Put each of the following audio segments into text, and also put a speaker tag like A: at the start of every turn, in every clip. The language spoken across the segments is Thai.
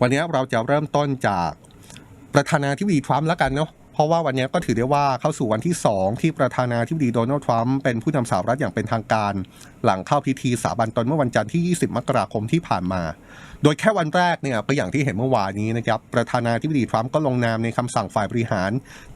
A: วันนี้เราจะเริ่มต้นจากประธานาธิบดีทรัมป์แล้วกันเนาะ เพราะว่าวันนี้ก็ถือได้ว่าเข้าสู่วันที่ 2 ที่ประธานาธิบดีโดนัลด์ทรัมป์เป็นผู้นำสหรัฐอย่างเป็นทางการ หลังเข้าพิธีสาบานตนเมื่อวันจันทร์ที่ 20 มกราคมที่ผ่านมา โดยแค่วันแรกเนี่ยก็อย่างที่เห็นเมื่อวานนี้นะครับประธานาธิบดีทรัมป์ก็ลงนามในคำสั่งฝ่ายบริหาร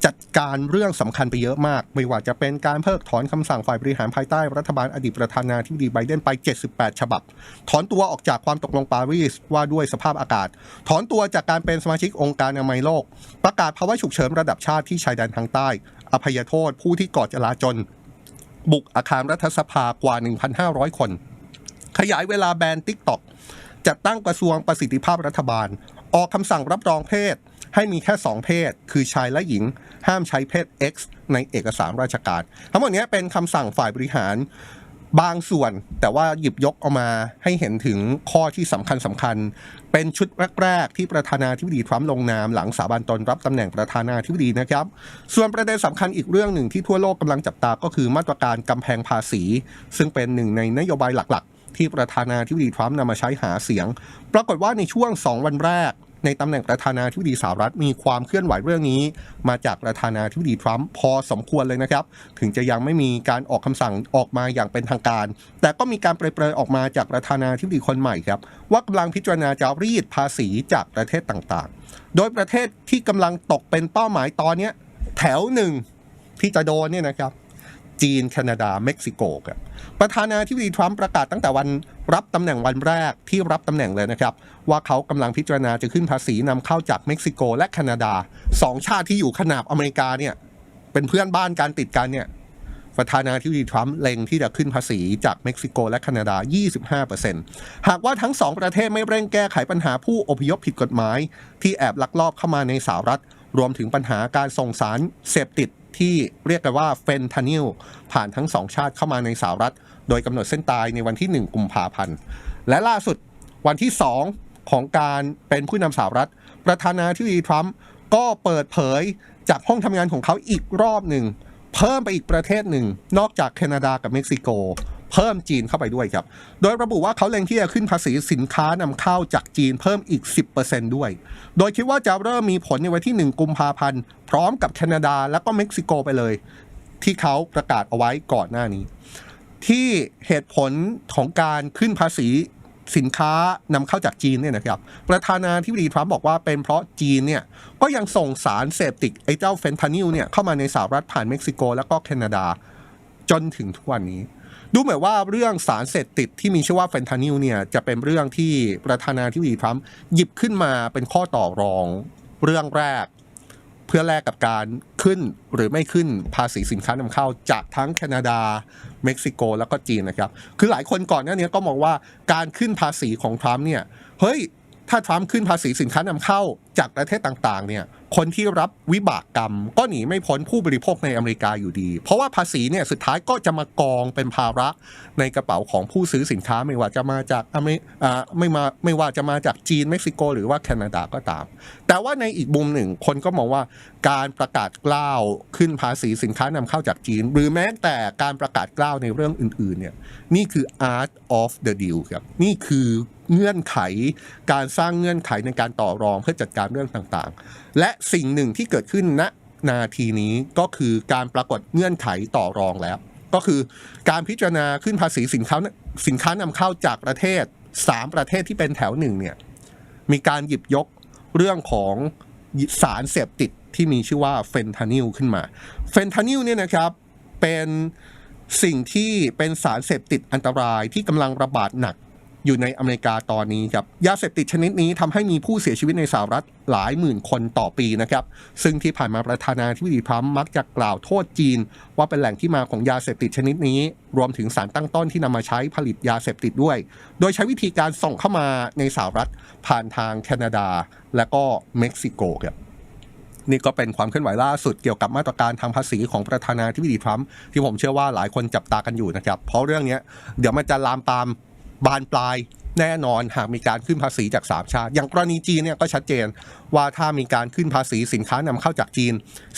A: จัดการเรื่องสำคัญไปเยอะมาก ไม่ว่าจะเป็นการเพิกถอนคำสั่งฝ่ายบริหารภายใต้รัฐบาลอดีตประธานาธิบดีไบเดนไป 78 ฉบับ ถอนตัวออกจากความตกลงปารีสว่าด้วยสภาพอากาศ ถอนตัวจากการเป็นสมาชิกองค์การอนามัยโลก ประกาศภาวะฉุกเฉินระดับชติที่ชายแดนทางใต้ อภัยโทษผู้ที่ก่อจลาจลบุกอาคารรัฐสภากว่า 1,500 คน ขยายเวลาแบนทิกต็อกจัดตั้งกระทรวงประสิทธิภาพรัฐบาล ออกคำสั่งรับรองเพศ ให้มีแค่ 2 เพศ คือชายและหญิง ห้ามใช้เพศ X ในเอกสารราชการ ทั้งหมดนี้เป็นคำสั่งฝ่ายบริหาร บางส่วนแต่ว่าหยิบยกเอามาให้เห็นถึงข้อที่สำคัญสำคัญ เป็นชุดแรก ๆ ที่ประธานาธิบดีทรัมป์ลงนามหลังสาบานตนรับตำแหน่งประธานาธิบดีนะครับ ส่วนประเด็นสำคัญอีกเรื่องหนึ่งที่ทั่วโลกกำลังจับตาก็คือมาตรการกำแพงภาษี ซึ่งเป็นหนึ่งในนโยบายหลักๆ ที่ประธานาธิบดีทรัมป์นำมาใช้หาเสียง ปรากฏว่าในช่วง 2 วันแรก ในตำแหน่งประธานาธิบดีสหรัฐมีความเคลื่อนไหวเรื่องนี้ มาจากประธานาธิบดีทรัมป์พอสมควรเลยนะครับ ถึงจะยังไม่มีการออกคำสั่งออกมาอย่างเป็นทางการ แต่ก็มีการเปรยๆออกมาจากประธานาธิบดีคนใหม่ครับว่ากำลังพิจารณาจะรีดภาษีจากประเทศต่างๆ โดยประเทศที่กำลังตกเป็นเป้าหมายตอนนี้แถวหนึ่งที่จะโดนเนี่ยนะครับ จีน แคนาดา เม็กซิโกครับประธานาธิบดีทรัมป์ประกาศตั้งแต่วันรับตำแหน่งวันแรกที่รับตำแหน่งเลยนะครับ ว่าเขากำลังพิจารณาจะขึ้นภาษีนำเข้าจากเม็กซิโกและแคนาดาสองชาติที่อยู่ขนาบอเมริกาเนี่ยเป็นเพื่อนบ้านการติดกันเนี่ยประธานาธิบดีทรัมป์เล็งที่จะขึ้นภาษีจากเม็กซิโกและแคนาดา 25%หากว่าทั้งสองประเทศไม่เร่งแก้ไขปัญหาผู้อพยพผิดกฎหมาย ที่แอบลักลอบเข้ามาในสหรัฐ รวมถึงปัญหาการส่งสารเสพติด ที่เรียกกันว่าเฟนทานิลผ่านทั้งสองชาติเข้ามาในสหรัฐ โดยกำหนดเส้นตายในวันที่ 1 กุมภาพันธ์ และล่าสุดวันที่ 2 ของการเป็นผู้นำสหรัฐ ประธานาธิบดีทรัมป์ก็เปิดเผยจากห้องทำงานของเขาอีกรอบหนึ่ง เพิ่มไปอีกประเทศหนึ่ง นอกจากแคนาดากับเม็กซิโก เพิ่มจีนเข้าไปด้วยครับ โดยระบุว่าเขาเล็งที่จะขึ้นภาษีสินค้านำเข้าจากจีนเพิ่มอีก 10%ด้วย โดยคิดว่าจะเริ่มมีผลในวันที่ 1 กุมภาพันธ์ พร้อมกับแคนาดาและก็เม็กซิโกไปเลย ที่เขาประกาศเอาไว้ก่อนหน้านี้ ที่เหตุผลของการขึ้นภาษีสินค้านำเข้าจากจีนเนี่ยนะครับ ประธานาธิบดีทรัมป์บอกว่าเป็นเพราะจีนเนี่ยก็ยังส่งสารเสพติดไอ้เจ้าเฟนทานิลเนี่ยเข้ามาในสหรัฐผ่านเม็กซิโก แล้วก็แคนาดาจนถึงทุกวันนี้ ดูเหมือนว่าเรื่องสารเสพติดที่มีชื่อว่าเฟนทานิลเนี่ยจะเป็นเรื่องที่ประธานาธิบดีทรัมป์หยิบขึ้นมาเป็นข้อต่อรองเรื่องแรก เพื่อแลกกับการขึ้นหรือไม่ขึ้นภาษีสินค้านำเข้าจากทั้งแคนาดา เม็กซิโก แล้วก็จีนนะครับ คือหลายคนก่อนหน้านี้ก็มองว่าการขึ้นภาษีของทรัมป์เนี่ยเฮ้ยถ้าทรัมป์ขึ้นภาษีสินค้านำเข้าจากประเทศต่างๆเนี่ย คนที่รับวิบากกรรม ก็หนีไม่พ้นผู้บริโภคในอเมริกาอยู่ดี เพราะว่าภาษีเนี่ยสุดท้ายก็จะมากองเป็นภาระในกระเป๋าของผู้ซื้อสินค้าไม่ว่าจะมาจากอเมริอ่าไม่มาไม่ว่าจะมาจากจีนเม็กซิโก หรือว่าแคนาดาก็ตาม แต่ว่าในอีกมุมหนึ่งคนก็มองว่าการประกาศกล้าวขึ้นภาษีสินค้านำเข้าจากจีน หรือแม้แต่การประกาศกล้าวในเรื่องอื่นๆเนี่ยนี่คือ art of the deal ครับนี่คือ เงื่อนไข การสร้างเงื่อนไขในการต่อรองเพื่อจัดการเรื่องต่างๆ และสิ่งหนึ่งที่เกิดขึ้นณนาทีนี้ก็คือการปรากฏเงื่อนไขต่อรองแล้ว ก็คือการพิจารณาขึ้นภาษีสินค้าสินค้านำเข้าจากประเทศ 3 ประเทศที่เป็นแถวหนึ่งเนี่ยมีการหยิบยกเรื่องของสารเสพติดที่มีชื่อว่าเฟนทานิลขึ้นมา เฟนทานิลเนี่ยนะครับเป็นสิ่งที่เป็นสารเสพติดอันตรายที่กำลังระบาดหนัก อยู่ในอเมริกาตอนนี้ครับยาเสพติดชนิดนี้ทำให้มีผู้เสียชีวิตในสหรัฐหลายหมื่นคนต่อปีนะครับซึ่งที่ผ่านมาประธานาธิบดีทรัมป์มักจะกล่าวโทษจีน ว่าเป็นแหล่งที่มาของยาเสพติดชนิดนี้ รวมถึงสารตั้งต้นที่นำมาใช้ผลิตยาเสพติดด้วย โดยใช้วิธีการส่งเข้ามาในสหรัฐผ่านทางแคนาดา และก็เม็กซิโกครับนี่ก็เป็นความเคลื่อนไหวล่าสุดเกี่ยวกับมาตรการทางภาษีของประธานาธิบดีทรัมป์ที่ผมเชื่อว่าหลายคนจับตากันอยู่นะครับ เพราะเรื่องนี้เดี๋ยวมันจะลามปาม บานปลายแน่นอนหากมีการขึ้นภาษีจากสามชาติ อย่างกรณีจีนเนี่ยก็ชัดเจนว่าถ้ามีการขึ้นภาษีสินค้านำเข้าจากจีน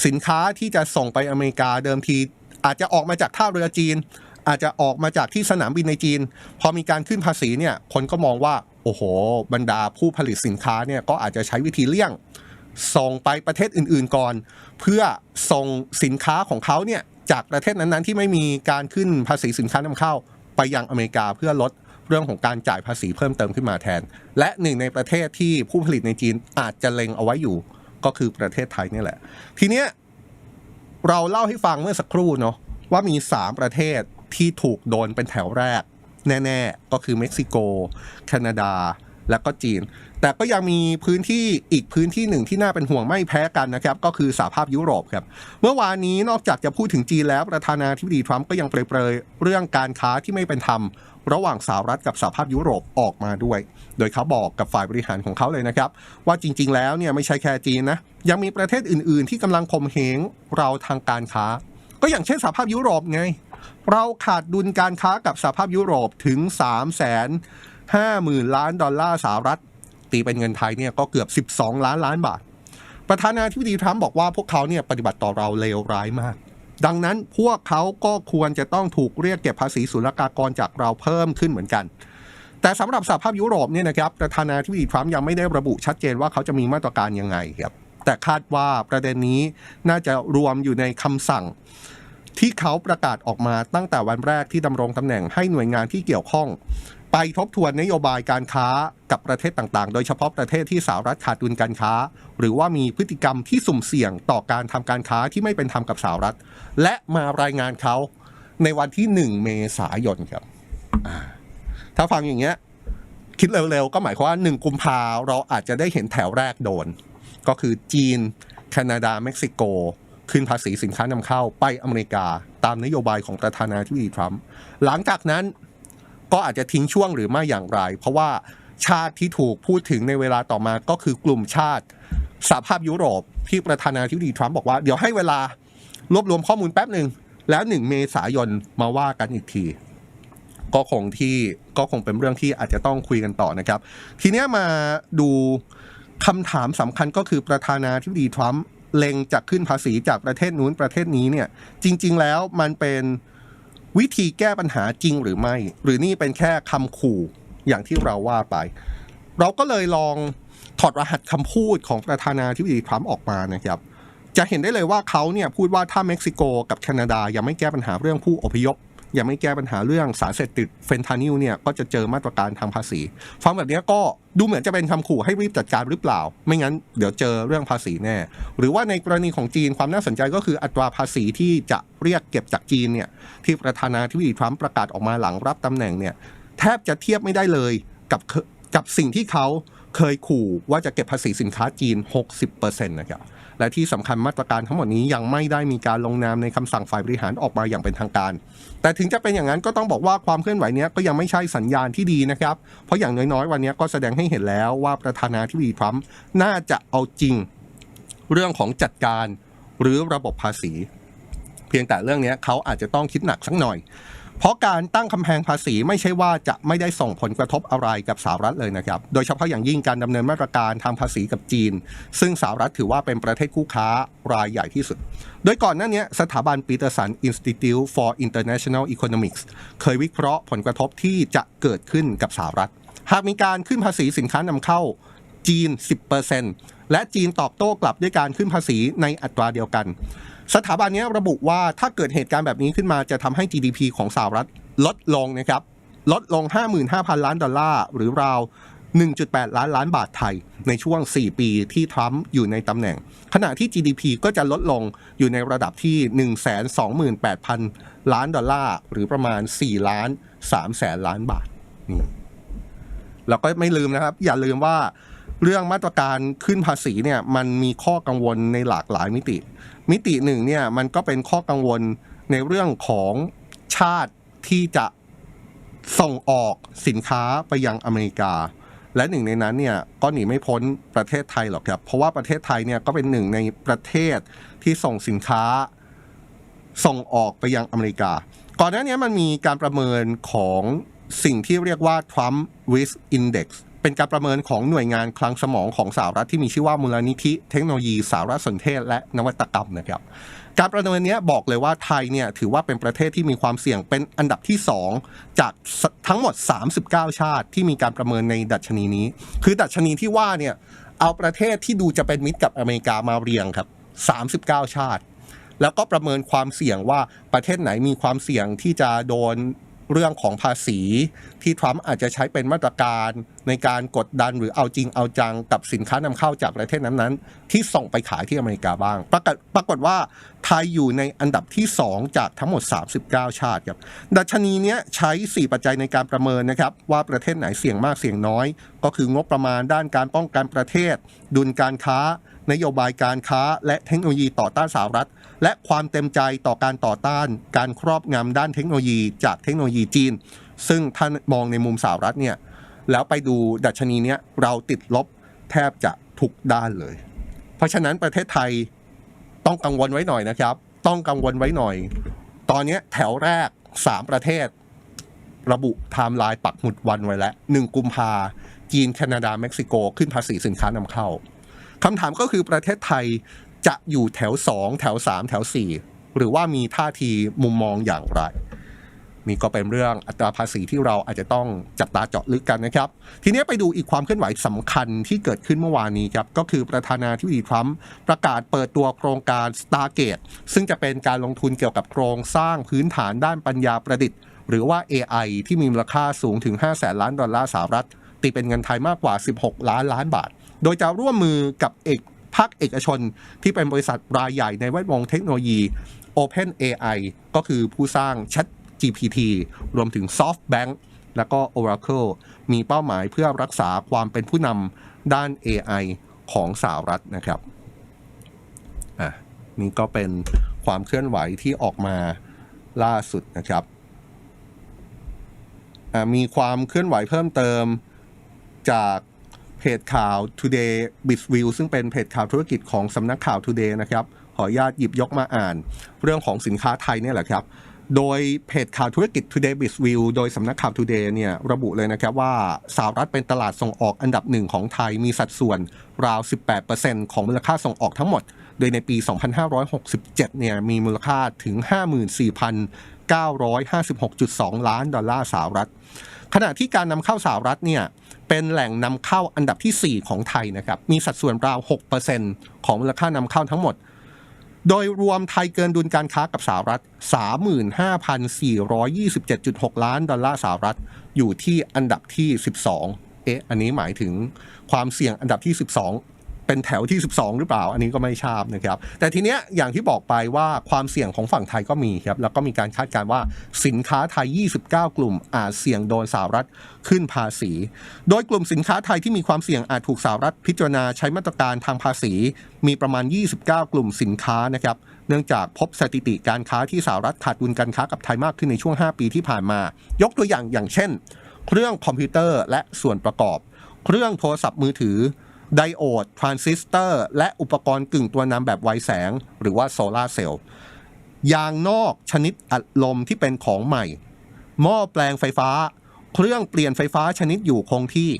A: สินค้าที่จะส่งไปอเมริกาเดิมที อาจจะออกมาจากท่าเรือจีน อาจจะออกมาจากที่สนามบินในจีน พอมีการขึ้นภาษีเนี่ยคนก็มองว่าโอ้โห บรรดาผู้ผลิตสินค้าเนี่ยก็อาจจะใช้วิธีเลี่ยงส่งไปประเทศอื่น ๆก่อน เพื่อส่งสินค้าของเขาเนี่ยจากประเทศนั้นๆ ที่ไม่มีการขึ้นภาษีสินค้านำเข้าไปยังอเมริกาเพื่อลด เรื่องของการจ่ายภาษีเพิ่มเติมขึ้นมาแทน และหนึ่งในประเทศที่ผู้ผลิตในจีนอาจจะเล็งเอาไว้อยู่ ก็คือประเทศไทยนี่แหละ ทีเนี้ยเราเล่าให้ฟังเมื่อสักครู่เนาะว่ามี 3 ประเทศที่ถูกโดนเป็นแถวแรก แน่ๆ ก็คือเม็กซิโก แคนาดา และก็จีน แต่ก็ยังมีพื้นที่อีกพื้นที่หนึ่งที่น่าเป็นห่วงไม่แพ้กันนะครับ ก็คือสหภาพยุโรปครับ เมื่อวานนี้นอกจากจะพูดถึงจีนแล้วประธานาธิบดีทรัมป์ก็ยังเปรยๆเรื่องการค้าที่ไม่เป็นธรรม ระหว่างสหรัฐกับสหภาพยุโรปออกมาด้วย โดยเขาบอกกับฝ่ายบริหารของเขาเลยนะครับ ว่าจริง ๆ แล้วเนี่ยไม่ใช่แค่จีนนะยังมีประเทศอื่น ๆ ที่กำลังข่มเหงเราทางการค้า ก็อย่างเช่นสหภาพยุโรปไง เราขาดดุลการค้ากับสหภาพยุโรปถึง3 5 0 0 0 0ล้านดอลลาร์สหรัฐตีเป็นเงินไทยเนี่ยก็เกือบ 12 ล้านล้านบาท ประธานาธิบดีทรัมป์บอกว่าพวกเขาเนี่ยปฏิบัติต่อเราเลวร้ายมาก ดังนั้นพวกเขาก็ควรจะต้องถูกเรียกเก็บภาษีศุลกากรจากเราเพิ่มขึ้นเหมือนกัน แต่สำหรับสหภาพยุโรปเนี่ยนะครับประธานาธิบดีทรัมป์ยังไม่ได้ระบุชัดเจนว่าเขาจะมีมาตรการยังไงครับแต่คาดว่าประเด็นนี้น่าจะรวมอยู่ในคำสั่ง ที่เขาประกาศออกมาตั้งแต่วันแรกที่ดำรงตำแหน่งให้หน่วยงานที่เกี่ยวข้อง ไปทบทวนนโยบายการค้ากับประเทศต่างๆ โดยเฉพาะประเทศที่สหรัฐขาดดุลการค้า หรือว่ามีพฤติกรรมที่สุ่มเสี่ยงต่อการทำการค้าที่ไม่เป็นธรรมกับสหรัฐ และมารายงานเขาในวันที่ 1 เมษายนครับ ถ้าฟังอย่างเงี้ย คิดเร็วๆ ก็หมายความว่า 1 กุมภาเราอาจจะได้เห็นแถวแรกโดน ก็คือจีน แคนาดา เม็กซิโก ขึ้นภาษีสินค้านำเข้าไปอเมริกา ตามนโยบายของประธานาธิบดีทรัมป์หลังจากนั้น ก็อาจจะทิ้งช่วงหรือไม่อย่างไร เพราะว่าชาติที่ถูกพูดถึงในเวลาต่อมาก็คือกลุ่มชาติสหภาพยุโรปที่ประธานาธิบดีทรัมป์บอกว่าเดี๋ยวให้เวลารวบรวมข้อมูลแป๊บหนึ่งแล้วหนึ่งเมษายนมาว่ากันอีกที ก็คงที่ก็คงเป็นเรื่องที่อาจจะต้องคุยกันต่อนะครับ ทีนี้มาดูคำถามสำคัญก็คือประธานาธิบดีทรัมป์เล็งจะขึ้นภาษีจากประเทศนู้นประเทศนี้เนี่ยจริง ๆ แล้วมันเป็น วิธีแก้ปัญหาจริงหรือไม่ หรือนี่เป็นแค่คำขู่อย่างที่เราว่าไป เราก็เลยลองถอดรหัสคำพูดของประธานาธิบดีทรัมป์ออกมานะครับ จะเห็นได้เลยว่าเขาเนี่ยพูดว่าถ้าเม็กซิโกกับแคนาดายังไม่แก้ปัญหาเรื่องผู้อพยพ ยังไม่แก้ปัญหาเรื่องสารเสพติดเฟนทานิลเนี่ยก็จะเจอมาตรการทางภาษี ฟังแบบนี้ก็ดูเหมือนจะเป็นคำขู่ให้รีบจัดการหรือเปล่า ไม่งั้นเดี๋ยวเจอเรื่องภาษีแน่ หรือว่าในกรณีของจีนความน่าสนใจก็คืออัตราภาษีที่จะเรียกเก็บจากจีนเนี่ยที่ประธานาธิบดีทรัมป์ประกาศออกมาหลังรับตำแหน่งเนี่ยแทบจะเทียบไม่ได้เลยกับกับสิ่งที่เขา เคยขู่ว่าจะเก็บภาษีสินค้าจีน 60%นะครับ และที่สำคัญมาตรการทั้งหมดนี้ยังไม่ได้มีการลงนามในคำสั่งฝ่ายบริหารออกมาอย่างเป็นทางการ แต่ถึงจะเป็นอย่างนั้นก็ต้องบอกว่าความเคลื่อนไหวนี้ก็ยังไม่ใช่สัญญาณที่ดีนะครับ เพราะอย่างน้อยๆ วันนี้ก็แสดงให้เห็นแล้วว่าประธานาธิบดีทรัมป์น่าจะเอาจริงเรื่องของจัดการหรือระบบภาษี เพียงแต่เรื่องนี้เขาอาจจะต้องคิดหนักสักหน่อย เพราะการตั้งคำแพงภาษีไม่ใช่ว่าจะไม่ได้ส่งผลกระทบอะไรกับสหรัฐเลยนะครับ โดยเฉพาะอย่างยิ่งการดำเนินมาตรการทางภาษีกับจีน ซึ่งสหรัฐถือว่าเป็นประเทศคู่ค้ารายใหญ่ที่สุด โดยก่อนหน้านี้สถาบันปีเตอร์สัน Institute for International Economics เคยวิเคราะห์ผลกระทบที่จะเกิดขึ้นกับสหรัฐ หากมีการขึ้นภาษีสินค้านำเข้าจีน 10%และจีนตอบโต้กลับด้วยการขึ้นภาษีในอัตราเดียวกัน สถาบันนี้ระบุว่าถ้าเกิดเหตุการณ์แบบนี้ขึ้นมาจะทำให้ GDP ของสหรัฐลดลงนะครับลดลง 55,000 ล้านดอลลาร์ หรือราว 1.8 ล้านล้านบาทไทย ในช่วง 4 ปีที่ทรัมป์อยู่ในตำแหน่ง ขณะที่ GDP ก็จะลดลงอยู่ในระดับที่ 128,000 ล้านดอลลาร์ หรือประมาณ 4 ล้าน3แสนล้านบาทแล้วก็ไม่ลืมนะครับ อย่าลืมว่า เรื่องมาตรการขึ้นภาษีเนี่ยมันมีข้อกังวลในหลากหลายมิติ มิติหนึ่งเนี่ยมันก็เป็นข้อกังวลในเรื่องของชาติที่จะส่งออกสินค้าไปยังอเมริกา และหนึ่งในนั้นเนี่ยก็หนีไม่พ้นประเทศไทยหรอกครับ เพราะว่าประเทศไทยเนี่ยก็เป็นหนึ่งในประเทศที่ส่งสินค้าส่งออกไปยังอเมริกา ก่อนหน้านี้มันมีการประเมินของสิ่งที่เรียกว่า Trump Risk Index เป็นการประเมินของหน่วยงานคลังสมองของสหรัฐที่มีชื่อว่ามูลนิธิเทคโนโลยีสารสนเทศและนวัตกรรมนะครับการประเมินนี้บอกเลยว่าไทยเนี่ยถือว่าเป็นประเทศที่มีความเสี่ยงเป็นอันดับที่ 2 จากทั้งหมด 39 ชาติที่มีการประเมินในดัชนีนี้ คือดัชนีที่ว่าเนี่ยเอาประเทศที่ดูจะเป็นมิตรกับอเมริกามาเรียงครับ 39 ชาติ แล้วก็ประเมินความเสี่ยงว่าประเทศไหนมีความเสี่ยงที่จะโดน เรื่องของภาษีที่ทรัมป์อาจจะใช้เป็นมาตรการในการกดดันหรือเอาจริงเอาจังกับสินค้านำเข้าจากประเทศนั้นๆ ที่ส่งไปขายที่อเมริกาบ้าง ปรากฏปรากฏว่าไทยอยู่ในอันดับที่ 2 จากทั้งหมด 39 ชาติครับดัชนีเนี้ยใช้ 4 ปัจจัยในการประเมินนะครับ ว่าประเทศไหนเสี่ยงมากเสี่ยงน้อย ก็คืองบประมาณด้านการป้องกันประเทศ ดุลการค้า นโยบายการค้า และเทคโนโลยีต่อต้านสหรัฐ และความเต็มใจต่อการต่อต้านการครอบงำด้านเทคโนโลยีจากเทคโนโลยีจีน ซึ่งท่านมองในมุมสหรัฐเนี่ยแล้วไปดูดัชนีเนี้ยเราติดลบแทบจะทุกด้านเลย เพราะฉะนั้นประเทศไทยต้องกังวลไว้หน่อยนะครับ ต้องกังวลไว้หน่อย ตอนนี้แถวแรก 3 ประเทศ ระบุไทม์ไลน์ปักหมุดวันไว้แล้ว1กุมภาจีน แคนาดา เม็กซิโก ขึ้นภาษีสินค้านำเข้าคำถามก็คือประเทศไทย จะอยู่แถว 2 แถว 3 แถว 4 หรือว่ามีท่าทีมุมมองอย่างไรนี่ก็เป็นเรื่องอัตราภาษีที่เราอาจจะต้องจับตาเจาะลึกกันนะครับ ทีนี้ไปดูอีกความเคลื่อนไหวสำคัญที่เกิดขึ้นเมื่อวานนี้ครับ ก็คือประธานาธิบดีทรัมป์ประกาศเปิดตัวโครงการ Stargate ซึ่งจะเป็นการลงทุนเกี่ยวกับโครงสร้างพื้นฐานด้านปัญญาประดิษฐ์ หรือว่า AI ที่มีมูลค่าสูงถึง5แสนล้านดอลลาร์สหรัฐตีเป็นเงินไทยมากกว่า 16 ล้านล้านบาท โดยจะร่วมมือกับเอก ภาคเอกชนที่เป็นบริษัทรายใหญ่ในแวดวงเทคโนโลยี Open AI ก็คือผู้สร้าง Chat GPT รวมถึง SoftBank แล้วก็ Oracle มีเป้าหมายเพื่อรักษาความเป็นผู้นำด้าน AI ของสหรัฐนะครับอะนี่ก็เป็นความเคลื่อนไหวที่ออกมาล่าสุดนะครับมีความเคลื่อนไหวเพิ่มเติมจาก เพจข่าว Today b i z v i e w ซึ่งเป็นเพจข่าวธุรกิจของสำนักข่าว Today นะครับขออนุญาตหยิบยกมาอ่าน เรื่องของสินค้าไทยเนี่ยแหละครับ โดยเพจข่าวธุรกิจ Today b i z v i e w โดยสำนักข่าว Today เนี่ยระบุเลยนะครับว่าสหรัฐเป็นตลาดส่งออกอันดับหนึ่งของไทยมีสัดส่วนราว 18%ของมูลค่าส่งออกทั้งหมด โดยในปี 2567 เนี่ยมีมูลค่าถึง 54,956.2 ล้านดอลลาร์สหรัฐ ขณะที่การนำเข้าสหรัฐเนี่ยเป็นแหล่งนำเข้าอันดับทีสี่ 4 ของไทยนะครับมีสัดส่วนราว 6%ของมูลค่านำเข้าทั้งหมด โดยรวมไทยเกินดุลการค้ากับสหรัฐ 35,427.6 ล้านดอลลาร์สหรัฐอยู่ที่อันดับที่ 12 เอ๊ะ อันนี้หมายถึงความเสี่ยงอันดับที่ 12 เป็นแถวที่ 12 หรือเปล่า อันนี้ก็ไม่ทราบนะครับ แต่ทีเนี้ยอย่างที่บอกไปว่าความเสี่ยงของฝั่งไทยก็มีครับ แล้วก็มีการคาดการณ์ว่าสินค้าไทย 29 กลุ่มอาจเสี่ยงโดนสหรัฐขึ้นภาษี โดยกลุ่มสินค้าไทยที่มีความเสี่ยงอาจถูกสหรัฐพิจารณาใช้มาตรการทางภาษี มีประมาณ 29 กลุ่มสินค้านะครับ เนื่องจากพบสถิติการค้าที่สหรัฐขาดดุลการค้ากับไทยมากขึ้นในช่วง 5 ปีที่ผ่านมา ยกตัวอย่างอย่างเช่น เครื่องคอมพิวเตอร์และส่วนประกอบ เครื่องโทรศัพท์มือถือ ไดโอด ทรานซิสเตอร์ และอุปกรณ์กึ่งตัวนำแบบไวแสง หรือว่าโซลาเซลล์ยางนอกชนิดอัดลมที่เป็นของใหม่ หม้อแปลงไฟฟ้า เครื่องเปลี่ยนไฟฟ้าชนิดอยู่คงที่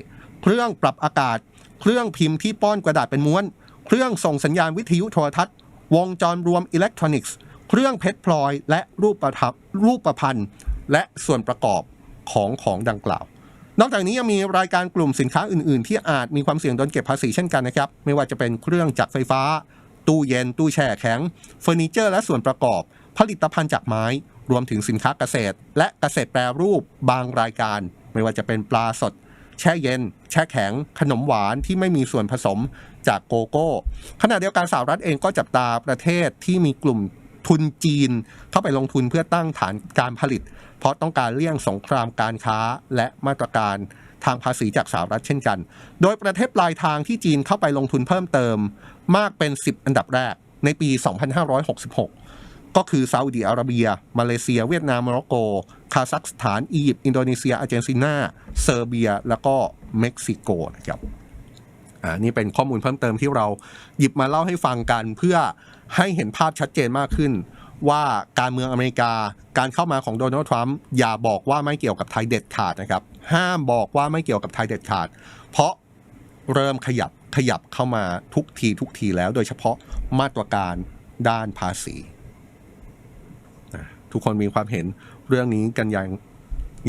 A: เครื่องปรับอากาศ เครื่องพิมพ์ที่ป้อนกระดาษเป็นม้วน เครื่องส่งสัญญาณวิทยุโทรทัศน์ วงจรรวมอิเล็กทรอนิกส์ เครื่องเพชรพลอย และรูปประทับรูปประพันธ์ และส่วนประกอบของของดังกล่าว นอกจากนี้ยังมีรายการกลุ่มสินค้าอื่น ๆ ที่อาจมีความเสี่ยงโดนเก็บภาษีเช่นกันนะครับ ไม่ว่าจะเป็นเครื่องจักรไฟฟ้า ตู้เย็น ตู้แช่แข็งเฟอร์นิเจอร์และส่วนประกอบ ผลิตภัณฑ์จากไม้ รวมถึงสินค้าเกษตร และเกษตรแปรรูป บางรายการ ไม่ว่าจะเป็นปลาสด แช่เย็น แช่แข็ง ขนมหวานที่ไม่มีส่วนผสมจากโกโก้ ขณะเดียวกันสหรัฐเองก็จับตาประเทศที่มีกลุ่มทุนจีน เข้าไปลงทุนเพื่อตั้งฐานการผลิต เพราะต้องการเลี่ยงสงครามการค้าและมาตรการทางภาษีจากสหรัฐเช่นกัน โดยประเทศปลายทางที่จีนเข้าไปลงทุนเพิ่มเติมมากเป็น 10 อันดับแรกในปี 2566 ก็คือซาอุดีอาระเบีย มาเลเซีย เวียดนาม โมร็อกโก คาซัคสถาน อียิปต์ อินโดนีเซีย อาร์เจนตินา เซอร์เบีย แล้วก็เม็กซิโกนะครับอ่านี่เป็นข้อมูลเพิ่มเติมที่เราหยิบมาเล่าให้ฟังกันเพื่อให้เห็นภาพชัดเจนมากขึ้น ว่าการเมืองอเมริกา การเข้ามาของโดนัลด์ทรัมป์อย่าบอกว่าไม่เกี่ยวกับไทยเด็ดขาดนะครับ ห้ามบอกว่าไม่เกี่ยวกับไทยเด็ดขาด เพราะเริ่มขยับขยับเข้ามาทุกทีทุกทีแล้ว โดยเฉพาะมาตรการด้านภาษี ทุกคนมีความเห็นเรื่องนี้กันยัง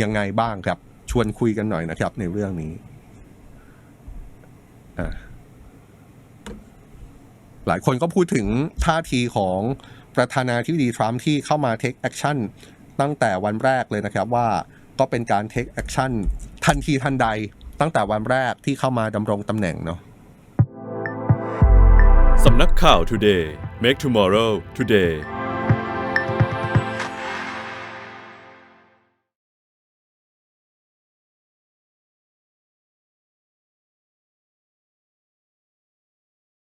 A: ยังไงบ้างครับ ชวนคุยกันหน่อยนะครับ ในเรื่องนี้หลายคนก็พูดถึงท่าทีของ ประธานาธิบดีทรัมป์ที่เข้ามาเทคแอคชั่นตั้งแต่วันแรกเลยนะครับว่าก็เป็นการเทคแอคชั่นทันทีทันใดตั้งแต่วันแรกที่เข้ามาดำรงตำแหน่งเนาะ
B: สำนักข่าว Today Make Tomorrow Today